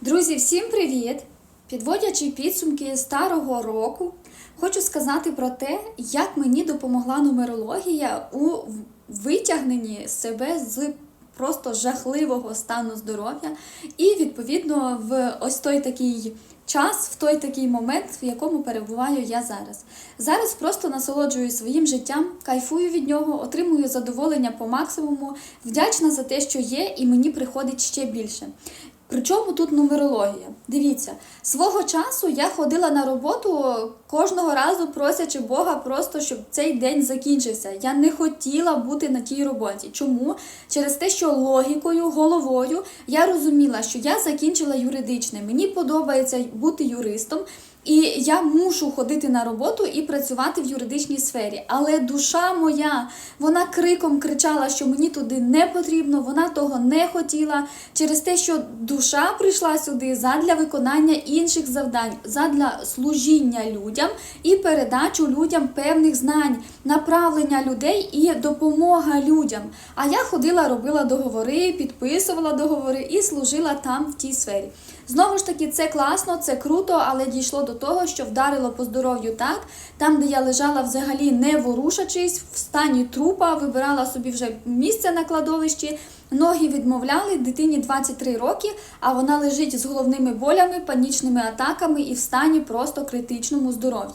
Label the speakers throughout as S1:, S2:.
S1: Друзі, всім привіт! Підводячи підсумки старого року, хочу сказати про те, як мені допомогла нумерологія у витягненні себе з просто жахливого стану здоров'я, і відповідно в ось той такий час, в той такий момент, в якому перебуваю я зараз. Зараз просто насолоджуюсь своїм життям, кайфую від нього, отримую задоволення по максимуму, вдячна за те, що є, і мені приходить ще більше. Причому тут нумерологія? Дивіться, свого часу я ходила на роботу кожного разу просячи Бога, просто щоб цей день закінчився. Я не хотіла бути на тій роботі. Чому? Через те, що логікою, головою я розуміла, що я закінчила юридичне. Мені подобається бути юристом. І я мушу ходити на роботу і працювати в юридичній сфері. Але душа моя, вона криком кричала, що мені туди не потрібно, вона того не хотіла. Через те, що душа прийшла сюди задля виконання інших завдань, задля служіння людям і передачу людям певних знань, направлення людей і допомога людям. А я ходила, робила договори, підписувала договори і служила там в тій сфері. Знову ж таки, це класно, це круто, але дійшло до того, що вдарило по здоров'ю так, там, де я лежала взагалі не ворушачись, в стані трупа, вибирала собі вже місце на кладовищі. Ноги відмовляли дитині 23 роки, а вона лежить з головними болями, панічними атаками і в стані просто критичному здоров'ї.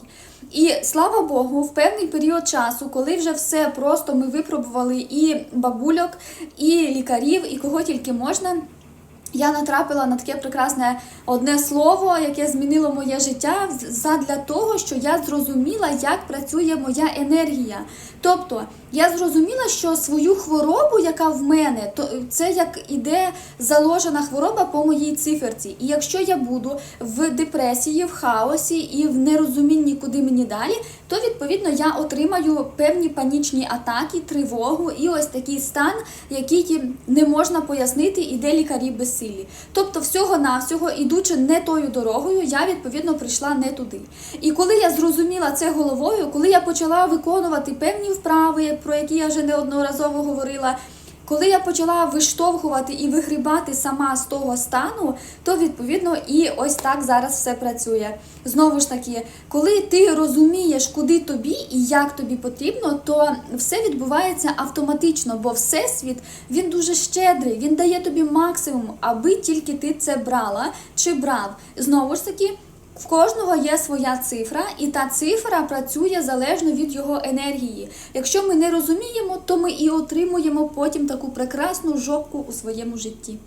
S1: І слава Богу, в певний період часу, коли вже все просто ми випробували і бабульок, і лікарів, і кого тільки можна. Я натрапила на таке прекрасне одне слово, яке змінило моє життя задля того, що я зрозуміла, як працює моя енергія. Тобто я зрозуміла, що свою хворобу, яка в мене, то це як іде заложена хвороба по моїй циферці. І якщо я буду в депресії, в хаосі і в нерозумінні, куди мені далі, то відповідно я отримаю певні панічні атаки, тривогу і ось такий стан, який не можна пояснити, і де лікарі безсилі. Тобто, всього-навсього, ідучи не тою дорогою, я відповідно прийшла не туди. І коли я зрозуміла це головою, коли я почала виконувати певні вправи, про які я вже неодноразово говорила. Коли я почала виштовхувати і вигрібати сама з того стану, то відповідно і ось так зараз все працює. Знову ж таки, коли ти розумієш, куди тобі і як тобі потрібно, то все відбувається автоматично, бо всесвіт він дуже щедрий, він дає тобі максимум, аби тільки ти це брала чи брав. Знову ж таки. В кожного є своя цифра, і та цифра працює залежно від його енергії. Якщо ми не розуміємо, то ми і отримуємо потім таку прекрасну жопку у своєму житті.